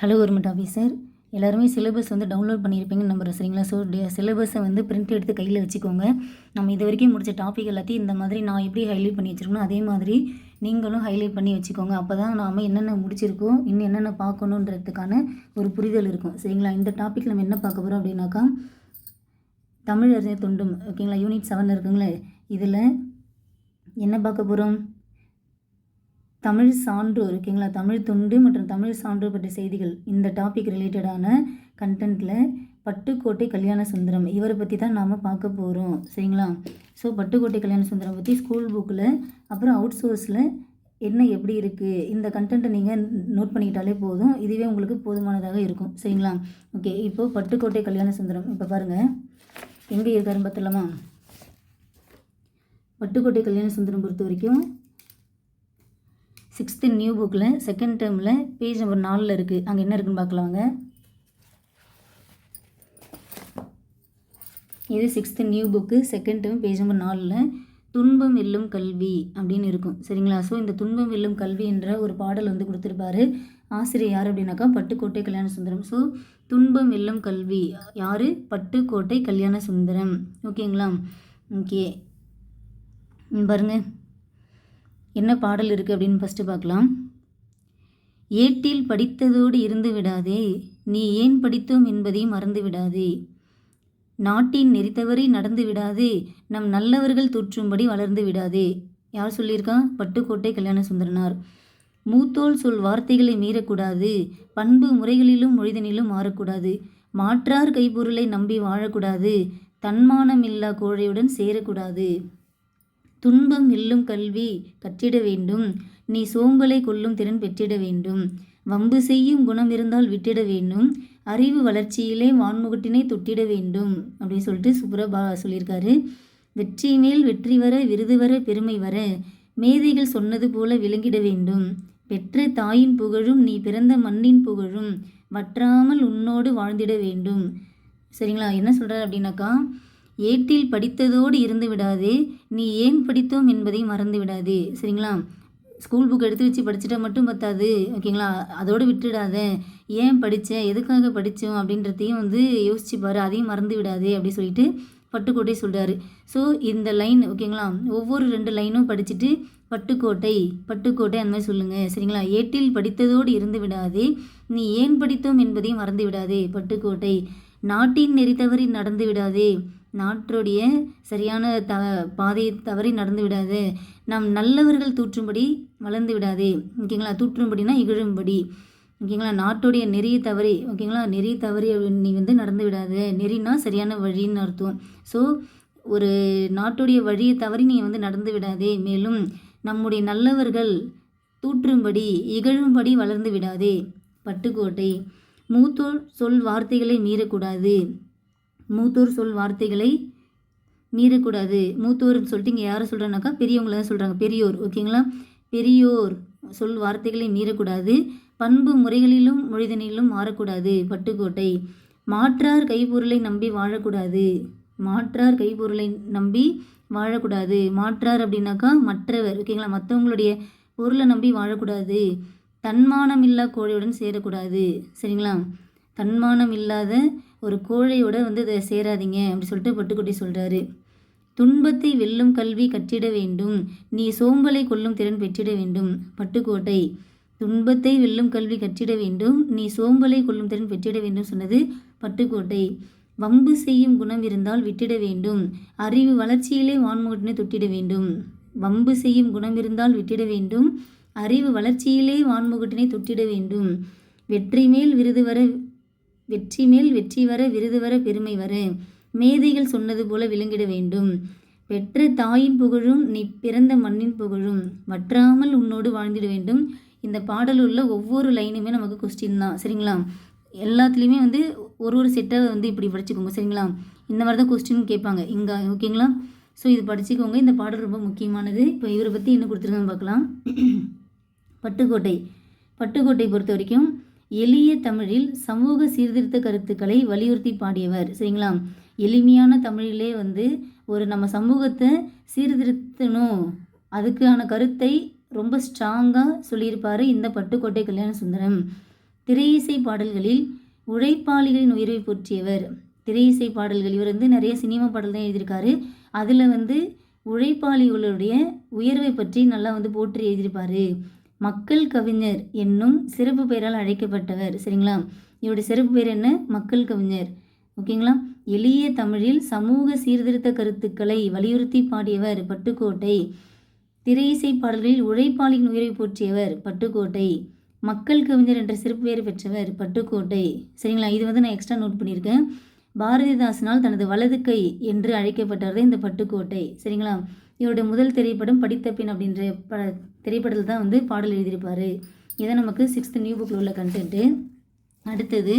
Hello government officer எல்லாருமே syllabus வந்து download பண்ணியிருப்பீங்கன்னு நம்புகிறேன் சரிங்களா? ஸோ சிலபஸை வந்து பிரிண்ட் எடுத்து கையில் வச்சுக்கோங்க. நம்ம இது வரைக்கும் முடித்த டாபிக் எல்லாத்தையும் இந்த மாதிரி நான் எப்படி ஹைலைட் பண்ணி வச்சுருக்கணும் அதே மாதிரி நீங்களும் ஹைலைட் பண்ணி வச்சுக்கோங்க. அப்போ தான் நாம் என்னென்ன முடிச்சிருக்கோம் இன்னும் என்னென்ன பார்க்கணுன்றதுக்கான ஒரு புரிதல் இருக்கும் சரிங்களா? இந்த டாபிக் நம்ம என்ன பார்க்க போகிறோம் அப்படின்னாக்கா தமிழ் அறிஞர் தொண்டும் ஓகேங்களா? யூனிட் செவன் இருக்குங்களே இதில் என்ன பார்க்க போகிறோம் தமிழ் சான்று ஓகேங்களா தமிழ் தொண்டு மற்றும் தமிழ் சான்று பற்றிய செய்திகள் இந்த டாபிக் ரிலேட்டடான கண்டென்ட்டில் பட்டுக்கோட்டை கல்யாண சுந்தரம். இவரை பற்றி தான் நாம் பார்க்க போகிறோம் சரிங்களா? ஸோ பட்டுக்கோட்டை கல்யாண சுந்தரம் பற்றி ஸ்கூல் புக்கில் அப்புறம் அவுட் சோர்ஸில் என்ன எப்படி இருக்குது இந்த கண்டென்ட்டை நீங்கள் நோட் பண்ணிக்கிட்டாலே போதும். இதுவே உங்களுக்கு போதுமானதாக இருக்கும். சரிங்களா? ஓகே இப்போது பட்டுக்கோட்டை கல்யாண சுந்தரம். இப்போ பாருங்கள் எங்கே இருக்காருன்னு பார்த்துலாமா பட்டுக்கோட்டை கல்யாண சுந்தரம் பொறுத்த வரைக்கும் சிக்ஸ்த்து நியூ புக்கில் செகண்ட் டேர்மில் பேஜ் நம்பர் நாலில் இருக்குது அங்கே என்ன இருக்குன்னு பார்க்கலாங்க இது sixth new book second term page number நாலில். துன்பம் வெல்லும் கல்வி அப்படின்னு இருக்கும். சரிங்களா? ஸோ இந்த துன்பம் வெல்லும் கல்வி என்ற ஒரு பாடல் வந்து கொடுத்துருப்பாரு. ஆசிரியர் யார் அப்படின்னாக்கா பட்டுக்கோட்டை கல்யாண சுந்தரம். ஸோ துன்பம் வெல்லும் கல்வி யார்? பட்டுக்கோட்டை கல்யாண சுந்தரம். ஓகேங்களா ஓகே பாருங்கள் என்ன பாடல் இருக்குது அப்படின்னு ஃபஸ்ட்டு பார்க்கலாம். ஏட்டில் படித்ததோடு இருந்து விடாதே நீ ஏன் படித்தோம் என்பதை மறந்து விடாதே. நாட்டின் நெறித்தவரை நடந்து விடாதே நம் நல்லவர்கள் தூற்றும்படி வளர்ந்து விடாதே. யார் சொல்லியிருக்கா? பட்டுக்கோட்டை கல்யாண சுந்தரனார். மூத்தோல் சொல் வார்த்தைகளை மீறக்கூடாது பண்பு முறைகளிலும் மொழிதனிலும் மாறக்கூடாது. மாற்றார் கைப்பொருளை நம்பி வாழக்கூடாது தன்மானமில்லா கோழையுடன் சேரக்கூடாது. துன்பம் வெல்லும் கல்வி கற்றிட வேண்டும். நீ சோம்பலை கொல்லும் திறன் பெற்றிட வேண்டும். வம்பு செய்யும் குணம் இருந்தால் விட்டிட வேண்டும். அறிவு வளர்ச்சியிலே வான்முகட்டினை தொட்டிட வேண்டும். அப்படின்னு சொல்லிட்டு சுப்ரபா சொல்லியிருக்காரு. வெற்றி மேல் வெற்றி வர விருது வர பெருமை வர மேதைகள் சொன்னது போல விளங்கிட வேண்டும். பெற்ற தாயின் புகழும் நீ பிறந்த மண்ணின் புகழும் வற்றாமல் உன்னோடு வாழ்ந்திட வேண்டும். சரிங்களா? என்ன சொல்கிறார் அப்படின்னாக்கா ஏட்டில் படித்ததோடு இருந்து விடாதே. நீ ஏன் படித்தோம் என்பதை மறந்து விடாதே. சரிங்களா? ஸ்கூல் புக் எடுத்து வச்சு படிச்சுட்டா மட்டும் பத்தாது. ஓகேங்களா அதோடு விட்டுடாத. ஏன் படித்தேன் எதுக்காக படித்தோம் அப்படின்றதையும் வந்து யோசிச்சு பாரு அதையும் மறந்து விடாதே அப்படின்னு சொல்லிட்டு பட்டுக்கோட்டை சொல்கிறாரு ஸோ இந்த லைன் ஓகேங்களா ஒவ்வொரு ரெண்டு லைனும் படிச்சுட்டு பட்டுக்கோட்டை பட்டுக்கோட்டை அந்த மாதிரி சொல்லுங்கள் சரிங்களா? ஏட்டில் படித்ததோடு இருந்து விடாதே. நீ ஏன் படித்தோம் என்பதையும் மறந்து விடாதே. பட்டுக்கோட்டை. நாட்டின் நெறி தவறி நடந்து விடாதே. நாட்டுடைய சரியான த பாதையை தவறி நடந்து விடாது. நம் நல்லவர்கள் தூற்றும்படி வளர்ந்து விடாதே. ஓகேங்களா? தூற்றும்படினா இகழும்படி. ஓகேங்களா? நாட்டுடைய நெறிய தவறி ஓகேங்களா? நெறி தவறி நீ வந்து நடந்து விடாது. நெறினா சரியான வழின்னு அர்த்தம். ஸோ ஒரு நாட்டுடைய வழியை தவறி நீ வந்து நடந்து விடாதே. மேலும் நம்முடைய நல்லவர்கள் தூற்றும்படி இகழும்படி வளர்ந்து விடாதே. பட்டுக்கோட்டை. மூத்தோர் சொல் வார்த்தைகளை மீறக்கூடாது. மூத்தோர் சொல் வார்த்தைகளை மீறக்கூடாது. மூத்தோர்னு சொல்லிட்டு இங்கே யாரை சொல்கிறேன்னாக்கா பெரியவங்கள தான் சொல்கிறாங்க பெரியோர் ஓகேங்களா? பெரியோர் சொல் வார்த்தைகளை மீறக்கூடாது. பண்பு முறைகளிலும் மொழிதனிலும் மாறக்கூடாது. பட்டுக்கோட்டை. மாற்றார் கைப்பொருளை நம்பி வாழக்கூடாது. மாற்றார் கைப்பொருளை நம்பி வாழக்கூடாது. மாற்றார் அப்படின்னாக்கா மற்றவர் ஓகேங்களா? மற்றவங்களுடைய பொருளை நம்பி வாழக்கூடாது. தன்மானம் இல்லா கோழையுடன் சேரக்கூடாது. சரிங்களா? தன்மானம் இல்லாத ஒரு கோழையோட வந்து இதை சேராதீங்க அப்படி சொல்லிட்டு பட்டுக்குட்டி சொல்கிறாரு துன்பத்தை வெல்லும் கல்வி கற்றிட வேண்டும். நீ சோம்பலை கொல்லும் திறன் பெற்றிட வேண்டும். பட்டுக்கோட்டை. துன்பத்தை வெல்லும் கல்வி கற்றிட வேண்டும். நீ சோம்பலை கொல்லும் திறன் பெற்றிட வேண்டும் சொன்னது பட்டுக்கோட்டை. வம்பு செய்யும் குணம் இருந்தால் விட்டிட வேண்டும். அறிவு வளர்ச்சியிலே வான்முகட்டினை தொட்டிட வேண்டும். வம்பு செய்யும் குணம் இருந்தால் விட்டிட வேண்டும். அறிவு வளர்ச்சியிலே வான்முகட்டினை தொட்டிட வேண்டும். வெற்றி மேல் விருது வர வெற்றி மேல் வெற்றி வர விருது வர பெருமை வர. மேதைகள் சொன்னது போல விளங்கிட வேண்டும். பெற்ற தாயின் புகழும் நீ பிறந்த மண்ணின் புகழும். வற்றாமல் உன்னோடு வாழ்ந்திட வேண்டும். இந்த பாடல் உள்ள ஒவ்வொரு லைனுமே நமக்கு கொஸ்டின் தான். சரிங்களா? எல்லாத்துலேயுமே வந்து ஒரு ஒரு செட்டை வந்து இப்படி படிச்சுக்கோங்க. சரிங்களா? இந்த மாதிரி தான் கொஸ்டின் கேட்பாங்க. இங்கே ஓகேங்களா? ஸோ இது படிச்சுக்கோங்க. இந்த பாடல் ரொம்ப முக்கியமானது. இப்போ இவரை பற்றி என்ன கொடுத்துருக்காங்க பார்க்கலாம். பட்டுக்கோட்டை. பட்டுக்கோட்டை பொறுத்த வரைக்கும் எளிய தமிழில் சமூக சீர்திருத்த கருத்துக்களை வலியுறுத்தி பாடியவர். சரிங்களா? எளிமையான தமிழிலே வந்து ஒரு நம்ம சமூகத்தை சீர்திருத்தணும். அதுக்கான கருத்தை ரொம்ப ஸ்ட்ராங்காக சொல்லியிருப்பார் இந்த பட்டுக்கோட்டை கல்யாண சுந்தரம். திரையிசை பாடல்களில் உழைப்பாளிகளின் உயர்வை போற்றியவர். திரையிசை பாடல்கள் இவர் வந்து நிறைய சினிமா பாடல் தான் எழுதியிருக்காரு. அதில் வந்து உழைப்பாளிகளுடைய உயர்வை பற்றி நல்லா வந்து போற்றி எழுதியிருப்பார். மக்கள் கவிஞர் என்னும் சிறப்பு பெயரால் அழைக்கப்பட்டவர். சரிங்களா? இவருடைய சிறப்பு பெயர் என்ன? மக்கள் கவிஞர். ஓகேங்களா? எளிய தமிழில் சமூக சீர்திருத்த கருத்துக்களை வலியுறுத்தி பாடியவர் பட்டுக்கோட்டை. திரையிசை பாடல்களில் உழைப்பாளியின் உயிரை போற்றியவர் பட்டுக்கோட்டை. மக்கள் கவிஞர் என்ற சிறப்பு பெயர் பெற்றவர் பட்டுக்கோட்டை. சரிங்களா? இது வந்து நான் எக்ஸ்ட்ரா நோட் பண்ணியிருக்கேன். பாரதிதாசனால் தனது வலது கை என்று அழைக்கப்பட்டவர் தான் இந்த பட்டுக்கோட்டை. சரிங்களா? இவருடைய முதல் திரைப்படம் படித்த பின் அப்படின்ற ப திரைப்படத்தில் தான் வந்து பாடல் எழுதியிருப்பார். இதான் நமக்கு சிக்ஸ்த்து நியூ புக்கில் உள்ள கண்டென்ட்டு அடுத்தது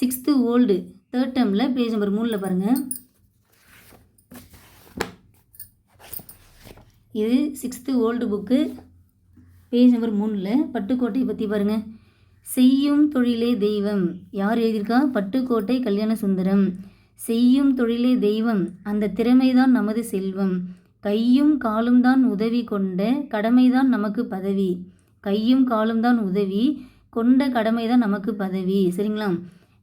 சிக்ஸ்த்து ஓல்டு தேர்ட் டேர்மில் பேஜ் நம்பர் மூணில் பாருங்கள் இது sixth old book page number மூணில் பட்டுக்கோட்டையை பற்றி பாருங்கள் செய்யும் தொழிலே தெய்வம். யார் எழுதியிருக்கா? பட்டுக்கோட்டை கல்யாண சுந்தரம். செய்யும் தொழிலே தெய்வம். அந்த திறமைதான் நமது செல்வம். கையும் காலும் தான் உதவி கொண்ட கடமைதான் நமக்கு பதவி. கையும் காலும் தான் உதவி கொண்ட கடமைதான் நமக்கு பதவி. சரிங்களா?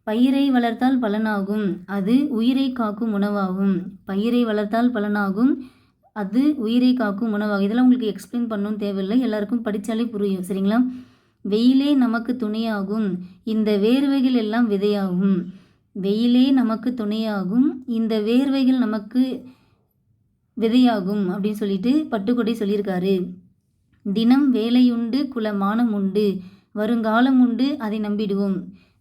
பயிரை வளர்த்தால் பலனாகும் அது உயிரை காக்கும் உணவாகும். பயிரை வளர்த்தால் பலனாகும் அது உயிரை காக்கும் உணவாகும். இதெல்லாம் உங்களுக்கு எக்ஸ்பிளைன் பண்ணணும் தேவையில்லை. எல்லாருக்கும் படித்தாலே புரியும். சரிங்களா? வெயிலே நமக்கு துணையாகும். இந்த வேர்வைகள் எல்லாம் விதையாகும். வெயிலே நமக்கு துணையாகும். இந்த வேர்வைகள் நமக்கு விதையாகும் அப்படின்னு சொல்லிட்டு பட்டுக்கொடை சொல்லியிருக்காரு. தினம் வேலையுண்டு குலமானம் உண்டு. வருங்காலம் உண்டு அதை நம்பிடுவோம்.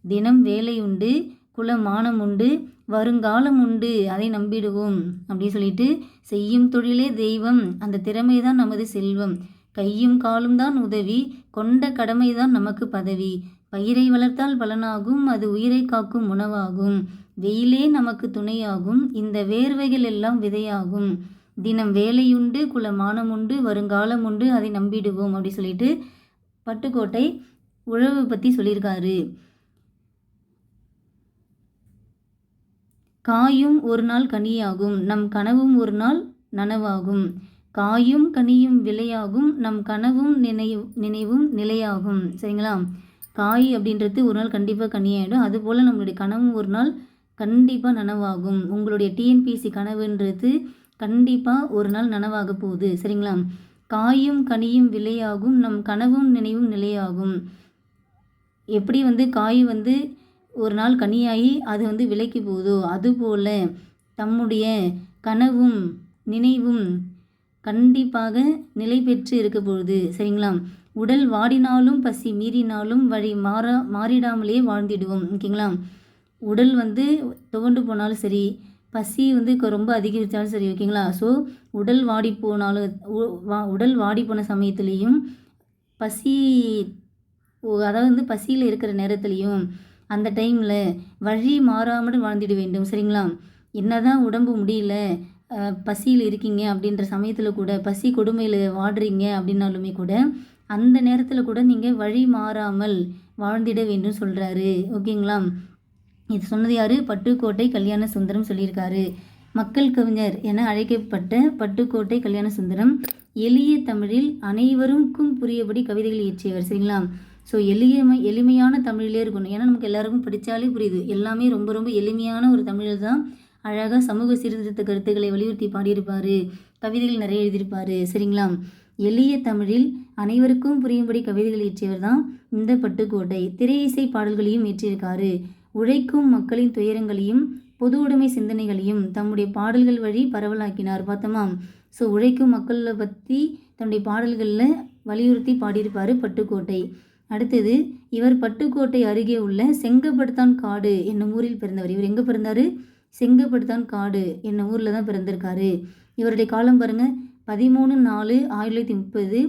தினம் வேலையுண்டு குலமானம் உண்டு. வருங்காலம் உண்டு அதை நம்பிடுவோம் அப்படின்னு சொல்லிட்டு செய்யும் தொழிலே தெய்வம். அந்த திறமை தான் நமது செல்வம். கையும் காலும் தான் உதவி கொண்ட கடமைதான் நமக்கு பதவி. பயிரை வளர்த்தால் பலனாகும் அது உயிரை காக்கும் உணவாகும். வெயிலே நமக்கு துணையாகும் இந்த வேர்வைகள் எல்லாம் விதையாகும். தினம் வேலையுண்டு குலமானம் உண்டு வருங்காலம் உண்டு அதை நம்பிடுவோம் அப்படி சொல்லிட்டு பட்டுக்கோட்டை உழவு பற்றி சொல்லியிருக்காரு. காயும் ஒரு நாள் கனியாகும் நம் கனவும் ஒரு நாள் நனவாகும். காயும் கனியும் விலையாகும் நம் கனவும் நினைவு நினைவும் நிலையாகும். சரிங்களா? காய் அப்படின்றது ஒரு நாள் கண்டிப்பாக கனியாயிடும். அதுபோல் நம்மளுடைய கனவும் ஒரு நாள் கண்டிப்பாக நனவாகும். உங்களுடைய டிஎன்பிஎஸ்சி கனவுன்றது கண்டிப்பாக ஒரு நாள் நனவாக போகுது. சரிங்களா? காயும் கனியும் விலையாகும். நம் கனவும் நினைவும் நிலையாகும். எப்படி வந்து காய் வந்து ஒரு நாள் கனியாகி அது வந்து விலைக்கு போகுதோ அதுபோல் தம்முடைய கனவும் நினைவும் கண்டிப்பாக நிலை பெற்று இருக்க பொழுது சரிங்களா? உடல் வாடினாலும் பசி மீறினாலும் வழி மாறா மாறிடாமலே வாழ்ந்திடுவோம் ஓகேங்களா? உடல் வந்து துவண்டு போனாலும் சரி பசி வந்து ரொம்ப அதிகரித்தாலும் சரி ஓகேங்களா? ஸோ உடல் வாடி போனாலும் உடல் வாடி போன சமயத்துலேயும் பசி அதாவது வந்து பசியில் இருக்கிற நேரத்துலையும் அந்த டைமில் வழி மாறாமல் வாழ்ந்துட வேண்டும் சரிங்களா? என்னதான் உடம்பு முடியல பசியில் இருக்கீங்க அப்படின்ற சமயத்தில் கூட பசி கொடுமையில் வாடுறீங்க அப்படின்னாலுமே கூட அந்த நேரத்தில் கூட நீங்கள் வழி மாறாமல் வாழ்ந்திட வேண்டும் சொல்கிறாரு ஓகேங்களா? இது சொன்னது யார்? பட்டுக்கோட்டை கல்யாண சுந்தரம் சொல்லியிருக்காரு. மக்கள் கவிஞர் என அழைக்கப்பட்ட பட்டுக்கோட்டை கல்யாண சுந்தரம் எளிய தமிழில் அனைவருக்கும் புரியபடி கவிதைகள் இயற்றியவர் சரிங்களா? ஸோ எளியமை எளிமையான தமிழிலே இருக்கணும். ஏன்னா நமக்கு எல்லாருக்கும் படித்தாலே புரியுது. எல்லாமே ரொம்ப ரொம்ப எளிமையான ஒரு தமிழில் தான் அழகாக சமூக சீர்திருத்த கருத்துக்களை வலியுறுத்தி பாடியிருப்பார். கவிதைகள் நிறைய எழுதியிருப்பார் சரிங்களா? எளிய தமிழில் அனைவருக்கும் புரியும்படி கவிதைகள் இயற்றியவர் தான் இந்த பட்டுக்கோட்டை. திரை இசை பாடல்களையும் இயற்றியிருக்காரு. உழைக்கும் மக்களின் துயரங்களையும் பொது உடைமை சிந்தனைகளையும் தம்முடைய பாடல்கள் வழி பரவலாக்கினார். பார்த்தோமா ஸோ உழைக்கும் மக்களை பற்றி தன்னுடைய பாடல்களில் வலியுறுத்தி பாடியிருப்பார் பட்டுக்கோட்டை. அடுத்தது இவர் பட்டுக்கோட்டை அருகே உள்ள செங்கப்படுத்தான் காடு என்னும் ஊரில் பிறந்தவர். இவர் எங்கே பிறந்தார்? செங்கப்படுத்தான் காடு என்னும் ஊரில் தான் பிறந்திருக்காரு. இவருடைய காலம் பாருங்கள் பதிமூணு நாலு ஆயிரத்தி தொள்ளாயிரத்தி முப்பது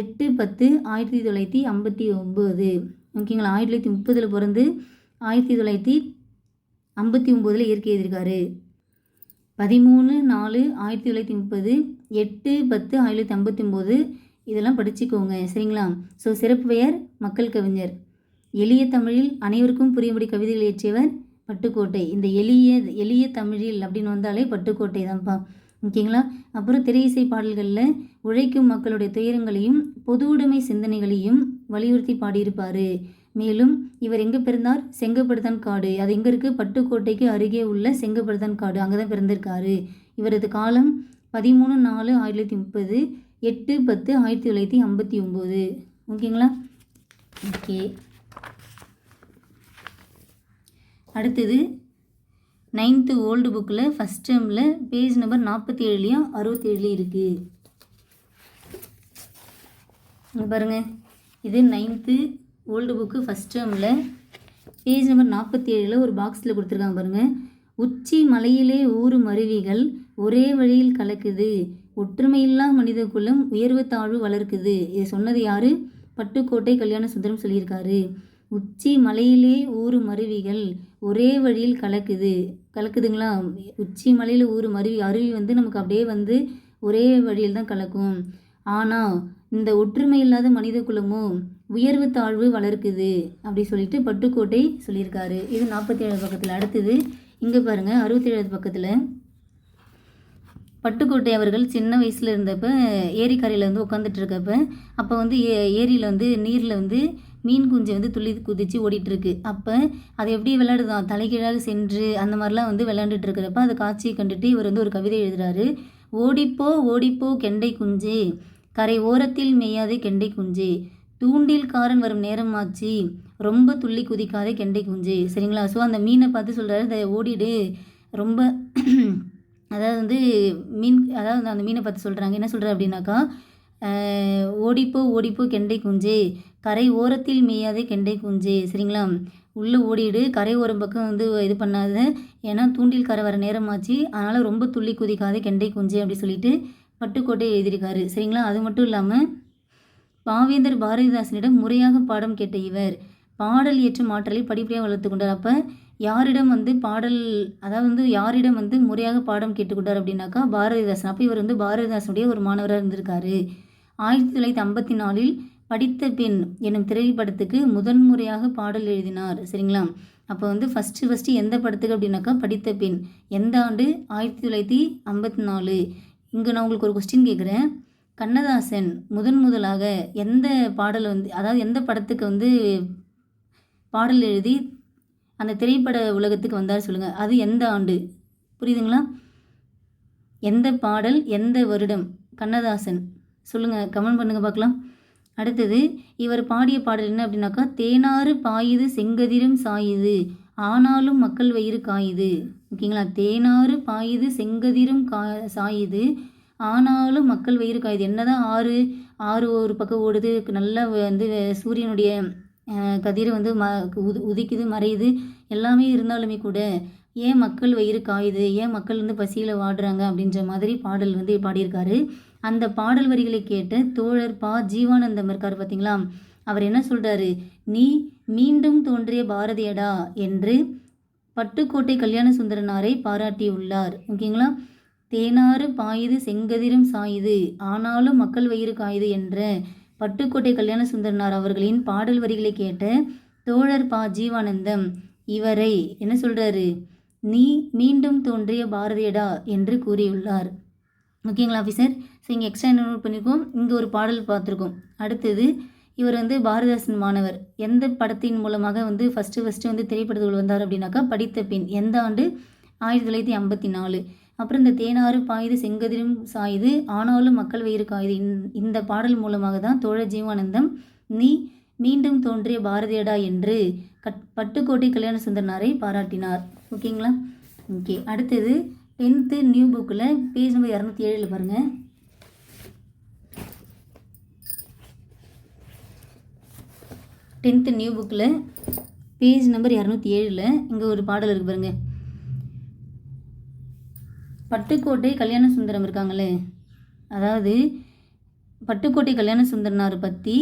எட்டு பத்து ஆயிரத்தி தொள்ளாயிரத்தி ஐம்பத்தி ஒம்பது ஓகேங்களா ஆயிரத்தி தொள்ளாயிரத்தி முப்பதில் பிறந்து ஆயிரத்தி தொள்ளாயிரத்தி ஐம்பத்தி ஒம்போதில் இயற்கை எழுதியிருக்காரு பதிமூணு நாலு ஆயிரத்தி தொள்ளாயிரத்தி முப்பது எட்டு பத்து ஆயிரத்தி தொள்ளாயிரத்தி ஐம்பத்தி ஒம்பது இதெல்லாம் படிச்சுக்கோங்க. சரிங்களா? ஸோ சிறப்பு பெயர் மக்கள் கவிஞர். எளிய தமிழில் அனைவருக்கும் புரியும்படி கவிதைகள் இயற்றியவர் பட்டுக்கோட்டை. இந்த எளிய எளிய தமிழில் அப்படின்னு வந்தாலே பட்டுக்கோட்டை தான்ப்பா. ஓகேங்களா? அப்புறம் திரையிசை பாடல்களில் உழைக்கும் மக்களுடைய துயரங்களையும் பொது உடைமை சிந்தனைகளையும் வலியுறுத்தி பாடியிருப்பார். மேலும் இவர் எங்கே பிறந்தார்? செங்கப்படுத்தான் காடு. அது எங்கே இருக்குது பட்டுக்கோட்டைக்கு அருகே உள்ள செங்கப்படுத்தான் காடு. அங்கே தான் பிறந்திருக்காரு. இவரது காலம் பதிமூணு நாலு ஆயிரத்தி தொள்ளாயிரத்தி முப்பது எட்டு பத்து ஆயிரத்தி தொள்ளாயிரத்தி ஐம்பத்தி ஒம்பது. ஓகேங்களா? ஓகே. அடுத்தது நைன்த்து ஓல்டு புக்கில் ஃபஸ்ட் டேர்மில் பேஜ் நம்பர் நாற்பத்தி ஏழுலையும் அறுபத்தேழுலேயும் இருக்குது பாருங்கள் பாருங்க. இது நைன்த்து ஓல்டு புக்கு ஃபஸ்ட் டேர்மில் பேஜ் நம்பர் நாற்பத்தி ஏழில் ஒரு பாக்ஸில் கொடுத்துருக்காங்க பாருங்கள் உச்சி மலையிலே ஊறும் அருவிகள் ஒரே வழியில் கலக்குது. ஒற்றுமையில்லா மனித குலம் உயர்வு தாழ்வு வளர்க்குது. இது சொன்னது யார்? பட்டுக்கோட்டை கல்யாண சுந்தரம் சொல்லியிருக்காரு. உச்சி மலையிலே ஊறும் அருவிகள் ஒரே வழியில் கலக்குது. கலக்குதுங்களா? உச்சி மலையில் ஊர் அருவி அருவி வந்து நமக்கு அப்படியே வந்து ஒரே வழியில் தான் கலக்கும். ஆனால் இந்த ஒற்றுமை இல்லாத மனித குலமும் உயர்வு தாழ்வு வளர்க்குது அப்படி சொல்லிட்டு பட்டுக்கோட்டை சொல்லியிருக்காரு. இது நாற்பத்தி ஏழு பக்கத்தில். அடுத்தது இங்கே பாருங்கள் அறுபத்தி ஏழாவது பக்கத்தில். பட்டுக்கோட்டை அவர்கள் சின்ன வயசில் இருந்தப்போ ஏரிக்கரையில் வந்து உட்காந்துட்டு இருக்கப்ப அப்போ வந்து ஏ ஏரியில் வந்து நீரில் வந்து மீன் குஞ்சு வந்து துள்ளி குதித்து ஓடிட்டுருக்கு. அப்போ அது எப்படி விளையாடுதான். தலைகீழாக சென்று அந்த மாதிரிலாம் வந்து விளையாண்டுட்டு இருக்கிறப்ப அந்த காட்சியை கண்டுட்டு இவர் வந்து ஒரு கவிதை எழுதுறாரு. ஓடிப்போ ஓடிப்போ கெண்டை குஞ்சு கரை ஓரத்தில் மேயாதே கெண்டை குஞ்சு தூண்டில் காரன் வரும் நேரமாச்சு ரொம்ப துள்ளி குதிக்காதே கெண்டை குஞ்சு. சரிங்களா? ஸோ அந்த மீனை பார்த்து சொல்கிறாரு இதை ஓடிடு. ரொம்ப அதாவது வந்து மீன் அதாவது அந்த மீனை பார்த்து சொல்கிறாங்க என்ன சொல்கிறார் அப்படின்னாக்கா ஓடிப்போ ஓடிப்போ கெண்டை குஞ்சு கரை ஓரத்தில் மேயாதே கெண்டை குஞ்சு. சரிங்களா? உள்ளே ஓடிடு. கரை ஓரம் பக்கம் வந்து இது பண்ணாத. ஏன்னா தூண்டில் கரை வர நேரமாச்சு. அதனால் ரொம்ப துள்ளி குதிக்காதே கெண்டை குஞ்சு அப்படி சொல்லிட்டு பட்டுக்கோட்டை எழுதியிருக்காரு. சரிங்களா? அது மட்டும் இல்லாமல் பாவேந்தர் பாரதிதாசனிடம் முறையாக பாடம் கேட்ட இவர் பாடல் ஏற்ற ஆற்றலை படிப்படியாக வளர்த்து கொண்டார். அப்போ யாரிடம் வந்து பாடல் அதாவது வந்து யாரிடம் வந்து முறையாக பாடம் கேட்டுக்கொண்டார் அப்படின்னாக்கா பாரதிதாசன். அப்போ இவர் வந்து பாரதிதாசனுடைய ஒரு மாணவராக இருந்திருக்காரு. ஆயிரத்தி தொள்ளாயிரத்தி ஐம்பத்தி நாலில் படித்த பெண் எனும் திரைப்படத்துக்கு முதன்முறையாக பாடல் எழுதினார். சரிங்களா? அப்போ வந்து ஃபஸ்ட்டு ஃபஸ்ட்டு எந்த படத்துக்கு அப்படின்னாக்கா படித்த பெண் எந்த ஆண்டு? ஆயிரத்தி தொள்ளாயிரத்தி ஐம்பத்தி நாலு. இங்கே நான் உங்களுக்கு ஒரு கொஸ்டின் கேட்குறேன். கண்ணதாசன் முதன் முதலாக எந்த பாடல் வந்து அதாவது எந்த படத்துக்கு வந்து பாடல் எழுதி அந்த திரைப்பட உலகத்துக்கு வந்தார் சொல்லுங்கள் அது எந்த ஆண்டு? புரியுதுங்களா? எந்த பாடல் எந்த வருடம்? கண்ணதாசன். சொல்லுங்கள் கமெண்ட் பண்ணுங்கள் பார்க்கலாம். அடுத்தது இவர் பாடிய பாடல் என்ன அப்படின்னாக்கா தேனாறு பாயுது செங்கதிரும் சாயுது ஆனாலும் மக்கள் வயிறு காயுது. ஓகேங்களா? தேனாறு பாயுது செங்கதிரும் கா சாயுது ஆனாலும் மக்கள் வயிறு காயுது. என்னதான் ஆறு ஆறு ஒரு பக்கம் ஓடுது நல்லா வந்து சூரியனுடைய கதிர் வந்து ம உது உதிக்குது மறையுது. எல்லாமே இருந்தாலுமே கூட ஏன் மக்கள் வயிறு காயுது? ஏன் மக்கள் வந்து பசியில் வாடுறாங்க? அப்படின்ற மாதிரி பாடல் வந்து பாடியிருக்காரு. அந்த பாடல் வரிகளை கேட்ட தோழர் பா. ஜீவானந்தம் இருக்கார் பார்த்தீங்களா அவர் என்ன சொல்கிறாரு நீ மீண்டும் தோன்றிய பாரதியடா என்று பட்டுக்கோட்டை கல்யாண சுந்தரனாரை பாராட்டியுள்ளார். ஓகேங்களா? தேனாறு பாயுது செங்கதிரும் சாயுது. ஆனாலும் மக்கள் வயிறு காயுது என்ற பட்டுக்கோட்டை கல்யாண சுந்தரனார் அவர்களின் பாடல் வரிகளை கேட்ட தோழர் பா. ஜீவானந்தம் இவரை என்ன சொல்றாரு? நீ மீண்டும் தோன்றிய பாரதியடா என்று கூறியுள்ளார். ஓகேங்களா ஆஃபீஸர் ஸோ இங்கே எக்ஸ்ட்ரா என்ன நோட் பண்ணியிருக்கோம் இங்கே ஒரு பாடல் பார்த்துருக்கோம். அடுத்தது இவர் வந்து பாரதிதாசன் மாணவர். எந்த படத்தின் மூலமாக வந்து ஃபஸ்ட்டு ஃபஸ்ட்டு வந்து திரைப்படத்துக்குள் வந்தார் அப்படின்னாக்கா படித்த பின் எந்த ஆண்டு? ஆயிரத்தி தொள்ளாயிரத்தி ஐம்பத்தி நாலு. அப்புறம் இந்த தேனாறு பாயுது செங்கதிரும் சாயுது ஆனாலும் மக்கள் வயிறு காயுது இந்த- இந்த பாடல் மூலமாக தான் தோழ ஜீவானந்தம் நீ மீண்டும் தோன்றிய பாரதியடா என்று கட் பட்டுக்கோட்டை கல்யாண சுந்தரனாரை பாராட்டினார். ஓகேங்களா? ஓகே அடுத்தது டென்த்து நியூ புக்கில் பேஜ் நம்பர் இரநூத்தி ஏழில் பாருங்கள் டென்த்து நியூ புக்கில் பேஜ் நம்பர் இரநூத்தி ஏழில் இங்கே ஒரு பாடல் இருக்கு பாருங்க. பட்டுக்கோட்டை கல்யாண சுந்தரம் இருக்காங்களே அதாவது பட்டுக்கோட்டை கல்யாண சுந்தரனார் பற்றி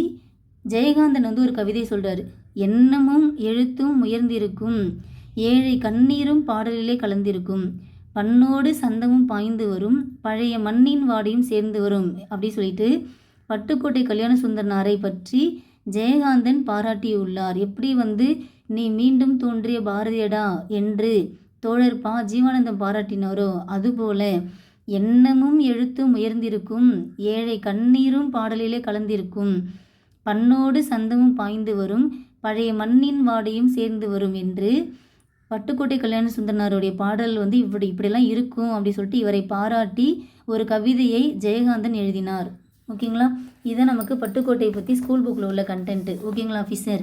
ஜெயகாந்தன் வந்து ஒரு கவிதை சொல்கிறார் எண்ணமும் எழுத்தும் உயர்ந்திருக்கும் ஏழை கண்ணீரும் பாடலிலே கலந்திருக்கும் பண்ணோடு சந்தமும் பாய்ந்து வரும் பழைய மண்ணின் வாடையும் சேர்ந்து வரும் அப்படி சொல்லிட்டு பட்டுக்கோட்டை கல்யாண சுந்தரனாரை பற்றி ஜெயகாந்தன் பாராட்டியுள்ளார். எப்படி வந்து நீ மீண்டும் தோன்றிய பாரதியடா என்று தோழர் பா. ஜீவானந்தம் பாராட்டினாரோ அதுபோல எண்ணமும் எழுத்தும் உயர்ந்திருக்கும் ஏழை கண்ணீரும் பாடலிலே கலந்திருக்கும் பண்ணோடு சந்தமும் பாய்ந்து வரும் பழைய மண்ணின் வாடையும் சேர்ந்து வரும் என்று பட்டுக்கோட்டை கல்யாண சுந்தரனாருடைய பாடல் வந்து இப்படி இப்படிலாம் இருக்கும் அப்படி சொல்லிட்டு இவரை பாராட்டி ஒரு கவிதையை ஜெயகாந்தன் எழுதினார். ஓகேங்களா? இதை நமக்கு பட்டுக்கோட்டையை பற்றி ஸ்கூல் புக்கில் உள்ள கண்டென்ட்டு ஓகேங்களா ஆஃபீஸர்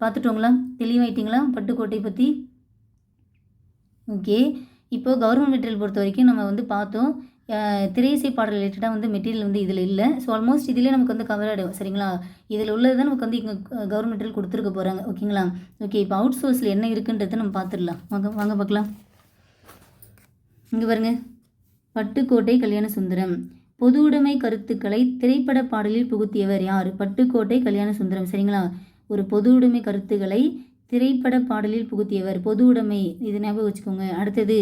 பார்த்துட்டோங்களா? தெளிவாயிட்டீங்களா? பட்டுக்கோட்டை பற்றி ஓகே இப்போது கவர்மெண்ட் மெட்டீரியல் பொறுத்த வரைக்கும் நம்ம வந்து பார்த்தோம். திரை திரையிசை பாடல் ரிலேட்டடாக வந்து மெட்டீரியல் வந்து இதில் இல்லை. ஸோ ஆல்மோஸ்ட் இதிலே நமக்கு வந்து கவர் ஆகிடும் சரிங்களா? இதில் உள்ளது தான் நமக்கு வந்து இங்கே கவர்மெண்ட்டில் கொடுத்துருக்க போகிறாங்க ஓகேங்களா ஓகே இப்போ அவுட் சோர்ஸில் என்ன இருக்குன்றதை நம்ம பார்த்துடலாம் வாங்க வாங்க பார்க்கலாம் இங்கே பாருங்க. பட்டுக்கோட்டை கல்யாண சுந்தரம். பொது உடைமை கருத்துக்களை திரைப்பட பாடலில் புகுத்தியவர் யார்? பட்டுக்கோட்டை கல்யாண சுந்தரம். சரிங்களா? ஒரு பொது உடைமை கருத்துக்களை திரைப்பட பாடலில் புகுத்தியவர். பொது உடைமை இது ஞாபகம் வச்சுக்கோங்க. அடுத்தது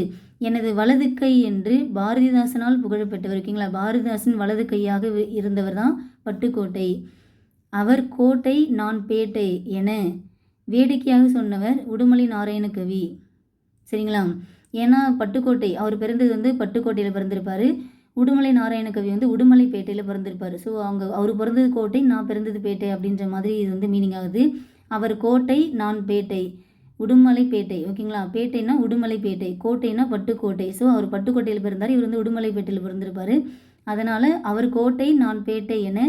எனது வலது கை என்று பாரதிதாசனால் புகழப்பட்டவர். ஓகேங்களா? பாரதிதாசன் வலது கையாக இருந்தவர் தான் பட்டுக்கோட்டை அவர் கோட்டை நான் பேட்டை என வேடிக்கையாக சொன்னவர் உடுமலை நாராயண கவி. சரிங்களா? ஏன்னா பட்டுக்கோட்டை அவர் பிறந்தது வந்து பட்டுக்கோட்டையில் பிறந்திருப்பார். உடுமலை நாராயண கவி வந்து உடுமலைப்பேட்டையில் பிறந்திருப்பார். ஸோ அவங்க அவர் பிறந்தது கோட்டை நான் பிறந்தது பேட்டை அப்படின்ற மாதிரி இது வந்து மீனிங் ஆகுது. அவர் கோட்டை நான் பேட்டை. உடுமலைப்பேட்டை ஓகேங்களா? பேட்டைனா உடுமலைப்பேட்டை கோட்டைனா பட்டுக்கோட்டை. ஸோ அவர் பட்டுக்கோட்டையில் பிறந்தார். இவர் வந்து உடுமலைப்பேட்டையில் பிறந்திருப்பார். அதனால் அவர் கோட்டை நான் பேட்டை என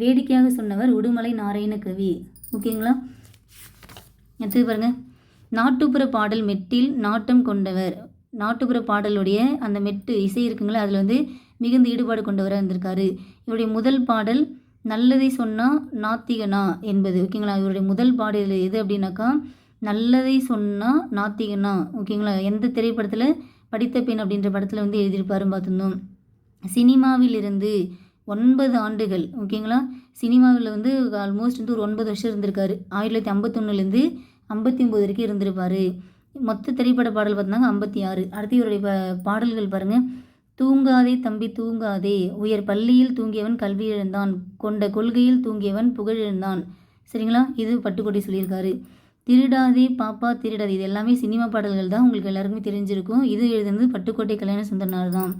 வேடிக்கையாக சொன்னவர் உடுமலை நாராயண கவி. ஓகேங்களா? எடுத்து பாருங்க. நாட்டுப்புற பாடல் மெட்டில் நாட்டம் கொண்டவர். நாட்டுப்புற பாடலுடைய அந்த மெட்டு இசை இருக்குங்களா அதில் வந்து மிகுந்த ஈடுபாடு கொண்டவராக இருந்திருக்காரு. இவருடைய முதல் பாடல் நல்லதை சொன்னால் நாத்திகனா என்பது. ஓகேங்களா? இவருடைய முதல் பாடல் எது அப்படின்னாக்கா நல்லதை சொன்னால் நாத்திகனா. ஓகேங்களா? எந்த திரைப்படத்தில்? படித்த பெண் அப்படின்ற படத்தில் வந்து எழுதியிருப்பாருன்னு பார்த்துருந்தோம். சினிமாவிலிருந்து ஒன்பது ஆண்டுகள். ஓகேங்களா? சினிமாவில் வந்து ஆல்மோஸ்ட் வந்து ஒரு ஒன்பது வருஷம் இருந்திருக்காரு. ஆயிரத்தி தொள்ளாயிரத்தி ஐம்பத்தொன்னுலேருந்து ஐம்பத்தி ஒம்பது வரைக்கும் இருந்திருப்பார். மொத்த திரைப்பட பாடல் பார்த்தாங்க ஐம்பத்தி ஆறு. அடுத்து இவருடைய பாடல்கள் பாருங்கள் தூங்காதே தம்பி தூங்காதே. உயர் பள்ளியில் தூங்கியவன் கல்வி இழந்தான். கொண்ட கொள்கையில் தூங்கியவன் புகழ் இழந்தான். சரிங்களா? இது பட்டுக்கோட்டை சொல்லியிருக்காரு. திருடாதே பாப்பா திருடாதே. இது எல்லாமே சினிமா பாடல்கள் தான். உங்களுக்கு எல்லாருக்குமே தெரிஞ்சிருக்கும். இது எழுதுனது பட்டுக்கோட்டை கல்யாண சுந்தரனார் தான்.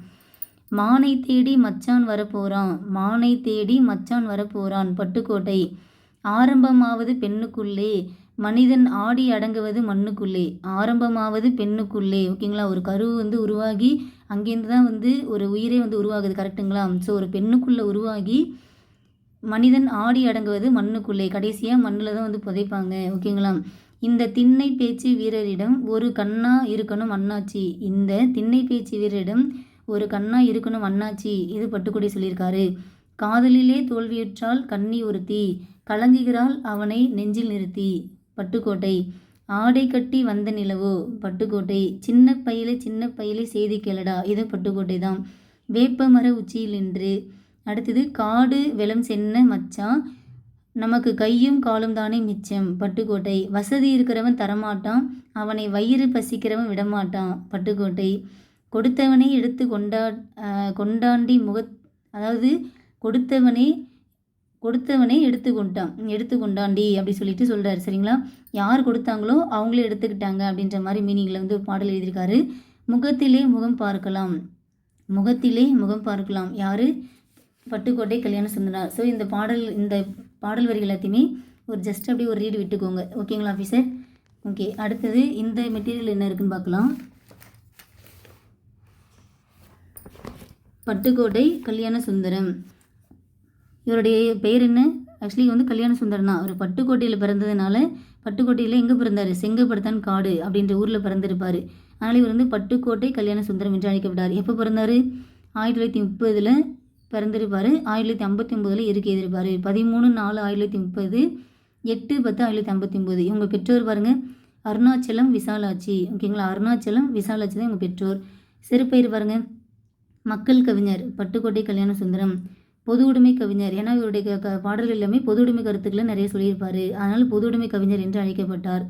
மானை தேடி மச்சான் வரப்போறான். மானை தேடி மச்சான் வரப்போறான் பட்டுக்கோட்டை. ஆரம்பமாவது பெண்ணுக்குள்ளே. மனிதன் ஆடி அடங்குவது மண்ணுக்குள்ளே ஆரம்பமாவது பெண்ணுக்குள்ளே. ஓகேங்களா? ஒரு கரு வந்து உருவாகி அங்கேருந்து தான் வந்து ஒரு உயிரே வந்து உருவாகுது. கரெக்ட்டுங்களா? ஸோ ஒரு பெண்ணுக்குள்ளே உருவாகி மனிதன் ஆடி அடங்குவது மண்ணுக்குள்ளே. கடைசியாக மண்ணில் தான் வந்து புதைப்பாங்க. ஓகேங்களா? இந்த திண்ணை பேச்சு வீரரிடம் ஒரு கண்ணா இருக்கணும் அண்ணாச்சி. இந்த திண்ணை பேச்சு வீரரிடம் ஒரு கண்ணா இருக்கணும் அண்ணாச்சி. இது பட்டுக்குடி சொல்லியிருக்காரு. காதலிலே தோல்வியுற்றால் கண்ணி ஒருத்தி கலங்குகிறாள் அவனை நெஞ்சில் நிறுத்தி. பட்டுக்கோட்டை. ஆடை கட்டி வந்த நிலவோ? பட்டுக்கோட்டை. சின்ன பையிலே சின்ன பையிலே செய்தி கேளடா. இது பட்டுக்கோட்டை தான். வேப்ப மர உச்சியில் நின்று. அடுத்தது காடு வெளம் சென்ன மச்சான் நமக்கு கையும் காலும் தானே மிச்சம். பட்டுக்கோட்டை. வசதி இருக்கிறவன் தரமாட்டான். அவனை வயிறு பசிக்கிறவன் விடமாட்டான். பட்டுக்கோட்டை. கொடுத்தவனை எடுத்து கொண்டா கொண்டாண்டி முக அதாவது கொடுத்தவனே கொடுத்தவனே எடுத்து கொண்டான் அப்படி சொல்லிட்டு சொல்கிறாரு சரிங்களா? யார் கொடுத்தாங்களோ அவங்களே எடுத்துக்கிட்டாங்க அப்படின்ற மாதிரி மீனிங்கில் வந்து ஒரு பாடல் எழுதியிருக்காரு. முகத்திலே முகம் பார்க்கலாம். முகத்திலே முகம் பார்க்கலாம். யார்? பட்டுக்கோட்டை கல்யாண சுந்தரனார் ஸோ இந்த பாடல் இந்த பாடல் வரிகள் எல்லாத்தையுமே ஒரு ஜஸ்ட் அப்படியே ஒரு ரீடு விட்டுக்கோங்க. ஓகேங்களா ஆஃபீஸர் ஓகே அடுத்தது இந்த மெட்டீரியல் என்ன இருக்குன்னு பார்க்கலாம். பட்டுக்கோட்டை கல்யாண சுந்தரம். இவருடைய பெயர் என்ன? ஆக்சுவலி வந்து கல்யாண சுந்தரம் தான் அவர் பட்டுக்கோட்டையில் பிறந்ததுனால பட்டுக்கோட்டையில் எங்கே பிறந்தார்? செங்கப்படுத்தான் காடு அப்படின்ற ஊரில் பிறந்திருப்பார். அதனால் இவர் வந்து பட்டுக்கோட்டை கல்யாண சுந்தரம் என்று அழைக்கப்பட்டார். எப்போ பிறந்தார்? ஆயிரத்தி தொள்ளாயிரத்தி முப்பதில் பிறந்திருப்பார். ஆயிரத்தி தொள்ளாயிரத்தி ஐம்பத்தி ஒம்பதில் இருக்கு எழுதியிருப்பார் பதிமூணு நாலு ஆயிரத்தி தொள்ளாயிரத்தி முப்பது எட்டு பத்து ஆயிரத்தி தொள்ளாயிரத்தி ஐம்பத்தி ஒம்பது இவங்க பெற்றோர் பாருங்கள் அருணாச்சலம் விசாலாட்சி. ஓகேங்களா? அருணாச்சலம் விசாலாட்சி தான் இவங்க பெற்றோர். சிறுபெயர் பாருங்கள் மக்கள் கவிஞர். பட்டுக்கோட்டை கல்யாண சுந்தரம். பொது உடைமை கவிஞர் ஏன்னா இவருடைய க- பாடல்கள் எல்லாமே பொது உடைமை கருத்துக்களை நிறைய சொல்லியிருப்பார். அதனால் பொது உடைமை கவிஞர் என்று அழைக்கப்பட்டார்.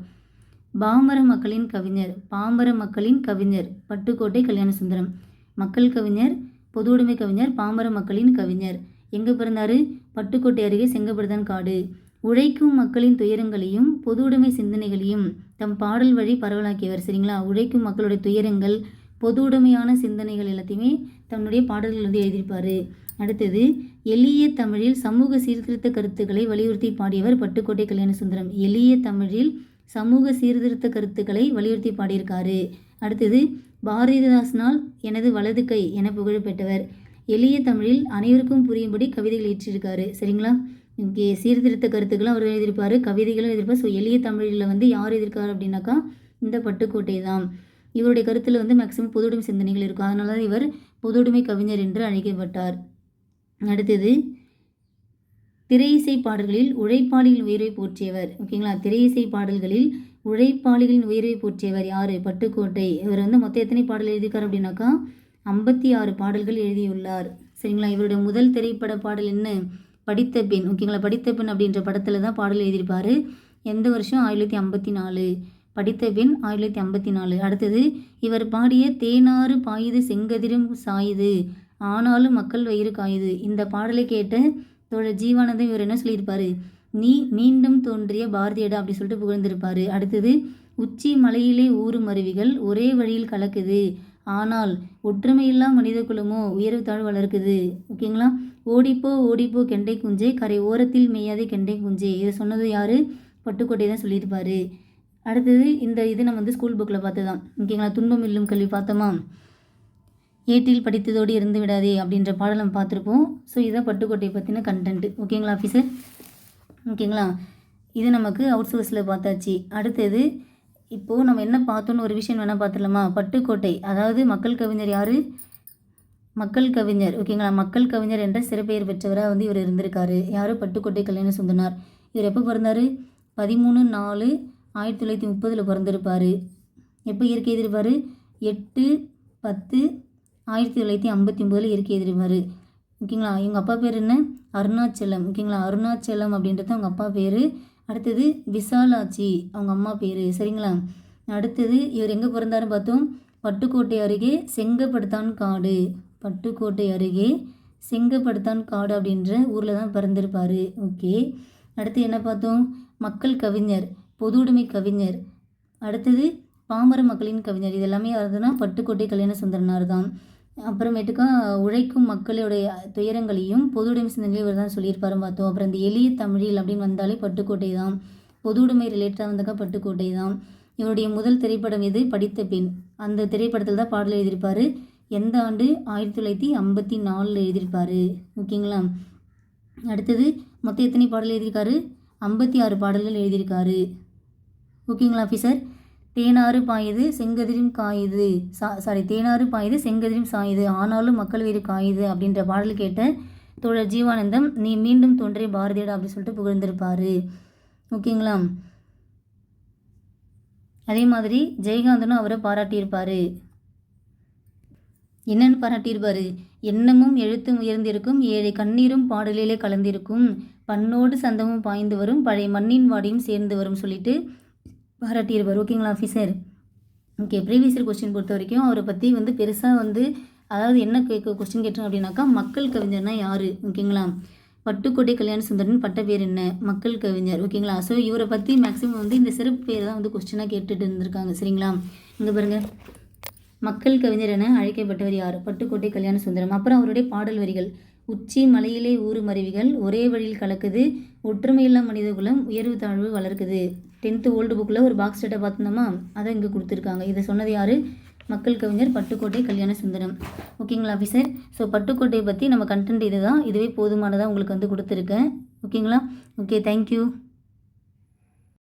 பாமர மக்களின் கவிஞர் பாமர மக்களின் கவிஞர் பட்டுக்கோட்டை கல்யாண சுந்தரம் மக்கள் கவிஞர் பொது உடைமை கவிஞர் பாமர மக்களின் கவிஞர். எங்கே பிறந்தாரு? பட்டுக்கோட்டை அருகே செங்கப்படுதான் காடு. உழைக்கும் மக்களின் துயரங்களையும் பொது உடைமை சிந்தனைகளையும் தம் பாடல் வழி பரவலாக்கியவர் சரிங்களா? உழைக்கும் மக்களுடைய துயரங்கள் பொதுவுடைமையான சிந்தனைகள் எல்லாத்தையுமே தன்னுடைய பாடல்கள் வந்து எழுதியிருப்பார். அடுத்தது எளிய தமிழில் சமூக சீர்திருத்த கருத்துக்களை வலியுறுத்தி பாடியவர் பட்டுக்கோட்டை கல்யாணசுந்தரம். எளிய தமிழில் சமூக சீர்திருத்த கருத்துக்களை வலியுறுத்தி பாடியிருக்காரு. அடுத்தது பாரதிதாசனால் எனது வலது கை என புகழ் பெற்றவர் எளிய தமிழில் அனைவருக்கும் புரியும்படி கவிதைகள் இயற்றியிருக்காரு சரிங்களா? இங்கே சீர்திருத்த கருத்துக்களும் அவர் எழுதியிருப்பார் கவிதைகளும் எழுதியிருப்பார். ஸோ எளிய தமிழில் வந்து யார் எழுதியிருக்காரு அப்படின்னாக்கா இந்த பட்டுக்கோட்டை தான். இவருடைய கருத்தில் வந்து மேக்சிமம் பொதுவுடைமை சிந்தனைகள் இருக்கும். அதனால தான் இவர் பொதுவுடைமை கவிஞர் என்று அழைக்கப்பட்டார். அடுத்தது திரையிசை பாடல்களில் உழைப்பாளிகளின் உயர்வை போற்றியவர். ஓகேங்களா? திரையிசை பாடல்களில் உழைப்பாளிகளின் உயர்வை போற்றியவர் யார்? பட்டுக்கோட்டை. இவர் வந்து மொத்தம் எத்தனை பாடல் எழுதியிருக்கார் அப்படின்னாக்கா ஐம்பத்தி ஆறு பாடல்கள் எழுதியுள்ளார். சரிங்களா? இவருடைய முதல் திரைப்பட பாடல் என்ன? படித்த பெண். ஓகேங்களா? படித்த பெண் அப்படின்ற படத்தில் தான் பாடல் எழுதியிருப்பார். எந்த வருஷம்? ஆயிரத்தி ஐம்பத்தி நாலு. படித்த பெண் ஆயிரத்தி ஐம்பத்தி நாலு. அடுத்தது இவர் பாடிய தேனாறு பாயுது செங்கதிரும் சாயுது. ஆனாலும் மக்கள் வயிறு காயுது. இந்த பாடலை கேட்ட தோழர் ஜீவானந்தம் இவர் என்ன சொல்லியிருப்பாரு? நீ மீண்டும் தோன்றிய பாரதியடா அப்படி சொல்லிட்டு புகழ்ந்திருப்பாரு. அடுத்தது உச்சி மலையிலே ஊறும் அருவிகள் ஒரே வழியில் கலக்குது. ஆனால் ஒற்றுமையில்லா மனித குலமோ உயர்வு தாழ்வு வளர்க்குது. ஓகேங்களா? ஓடிப்போ ஓடிப்போ கெண்டை குஞ்சே கரை ஓரத்தில் மேயாதே கெண்டை குஞ்சே. இதை சொன்னது யார்? பட்டுக்கோட்டை தான் சொல்லியிருப்பாரு. அடுத்தது இந்த இது நம்ம வந்து ஸ்கூல் புக்கில் பார்த்து தான் ஓகேங்களா? துன்பம் இல்லும் கல்வி பார்த்தோமா? ஏட்டில் படித்ததோடு இருந்து விடாதே அப்படின்ற பாடல் நம்ம பார்த்துருப்போம். ஸோ இதுதான் பட்டுக்கோட்டை பற்றின கண்டென்ட்டு ஓகேங்களா ஆஃபீஸர் ஓகேங்களா இது நமக்கு அவுட் சோர்ஸில் பார்த்தாச்சு. அடுத்தது இப்போது நம்ம என்ன பார்த்தோன்னு ஒரு விஷயம் வேணால் பார்த்துடலாமா? பட்டுக்கோட்டை. அதாவது மக்கள் கவிஞர் யார்? மக்கள் கவிஞர். ஓகேங்களா மக்கள் கவிஞர் என்ற சிறப்பெயர் பெற்றவராக வந்து இவர் இருந்திருக்காரு. யாரும் பட்டுக்கோட்டை கல்யாண சுந்தனார் இவர் எப்போ பிறந்தார்? பதிமூணு நாலு ஆயிரத்தி தொள்ளாயிரத்தி முப்பதில் பிறந்திருப்பார். எப்போ இயற்கை எதிர்ப்பார் எட்டு பத்து ஆயிரத்தி தொள்ளாயிரத்தி ஐம்பத்தி ஒம்போதில் இயற்கை எதிர்வார். ஓகேங்களா? இவங்க அப்பா பேர் என்ன? அருணாச்சலம். ஓகேங்களா? அருணாச்சலம் அப்படின்றது அவங்க அப்பா பேர். அடுத்தது விசாலாட்சி அவங்க அம்மா பேர். சரிங்களா? அடுத்தது இவர் எங்கே பிறந்தாருன்னு பார்த்தோம். பட்டுக்கோட்டை அருகே செங்கப்படுத்தான் காடு. பட்டுக்கோட்டை அருகே செங்கப்படுத்தான் காடு அப்படின்ற ஊரில் தான் பிறந்திருப்பார். ஓகே. அடுத்து என்ன பார்த்தோம்? மக்கள் கவிஞர் பொதுவுடைமை கவிஞர். அடுத்தது பாமர மக்களின் கவிஞர். இது எல்லாமே யாருதுன்னா பட்டுக்கோட்டை கல்யாண சுந்தரனார் தான். அப்புறமேட்டுக்கா உழைக்கும் மக்களுடைய துயரங்களையும் பொதுவுடைமை சிந்தனையும் இவர் தான் சொல்லியிருப்பாரு பார்த்தோம். அப்புறம் இந்த எளிய தமிழில் அப்படின்னு வந்தாலே பட்டுக்கோட்டை தான். பொதுவுடைமை ரிலேட்டடாக வந்தாக்கா பட்டுக்கோட்டை தான். இவருடைய முதல் திரைப்படம் எது? படித்த பெண். அந்த திரைப்படத்தில் தான் பாடல் எழுதியிருப்பார். எந்த ஆண்டு? ஆயிரத்தி தொள்ளாயிரத்தி ஐம்பத்தி நாலில் எழுதியிருப்பார். ஓகேங்களா? அடுத்தது மொத்தம் எத்தனை பாடல் எழுதியிருக்காரு? ஐம்பத்தி ஆறு பாடல்கள் எழுதியிருக்காரு. ஓகேங்களா ஆஃபீஸர்? தேனாறு பாயுது செங்கதிரும் காயுது. சா சாரி தேனாறு பாயுது செங்கதிரும் சாயுது. ஆனாலும் மக்கள் வீடு காயுது அப்படின்ற பாடல் கேட்ட தோழர் ஜீவானந்தம் நீ மீண்டும் தோன்றிய பாரதியடா அப்படின்னு சொல்லிட்டு புகழ்ந்திருப்பார். ஓகேங்களா? அதே மாதிரி ஜெயகாந்தனும் அவரை பாராட்டியிருப்பார். என்னன்னு பாராட்டியிருப்பார்? எண்ணமும் எழுத்தும் உயர்ந்திருக்கும் ஏழை கண்ணீரும் பாடலிலே கலந்திருக்கும். பண்ணோடு சந்தமும் பாய்ந்து வரும் பழைய மண்ணின் வாடியும் சேர்ந்து வரும் சொல்லிட்டு பாராட்டியிருப்பார் ஓகேங்களா officer okay previous year question பொறுத்த வரைக்கும் அவரை பற்றி வந்து பெருசாக வந்து அதாவது என்ன கேட்க கொஸ்டின் கேட்டோம் அப்படின்னாக்கா மக்கள் கவிஞர்னா யார்? ஓகேங்களா பட்டுக்கோட்டை கல்யாண சுந்தரன் பட்ட பேர் என்ன? மக்கள் கவிஞர். ஓகேங்களா ஸோ இவரை பற்றி மேக்ஸிமம் வந்து இந்த சிறப்பு பேர் தான் வந்து கொஸ்டினாக கேட்டுட்டு இருந்திருக்காங்க. சரிங்களா? இங்கே பாருங்கள் மக்கள் கவிஞர் என அழைக்கப்பட்டவர் யார்? பட்டுக்கோட்டை கல்யாண சுந்தரம். அப்புறம் அவருடைய பாடல் வரிகள். உச்சி மலையிலே ஊறு மருவிகள் ஒரே வழியில் கலக்குது ஒற்றுமையில்லா மனித குலம் உயர்வு தாழ்வு வளர்க்குது. டென்த்து ஓல்டு புக்கில் ஒரு பாக்ஸ் செட்டை பார்த்துருந்தோமா? அதை இங்கே கொடுத்துருக்காங்க. இதை சொன்னது யார்? மக்கள் கவிஞர் பட்டுக்கோட்டை கல்யாண சுந்தரம் ஓகேங்களா ஆஃபீஸர் ஸோ பட்டுக்கோட்டையை பற்றி நம்ம கண்டென்ட் இதுதான். இதுவே போதுமானதாக உங்களுக்கு வந்து கொடுத்துருக்கேன். ஓகேங்களா? Okay thank you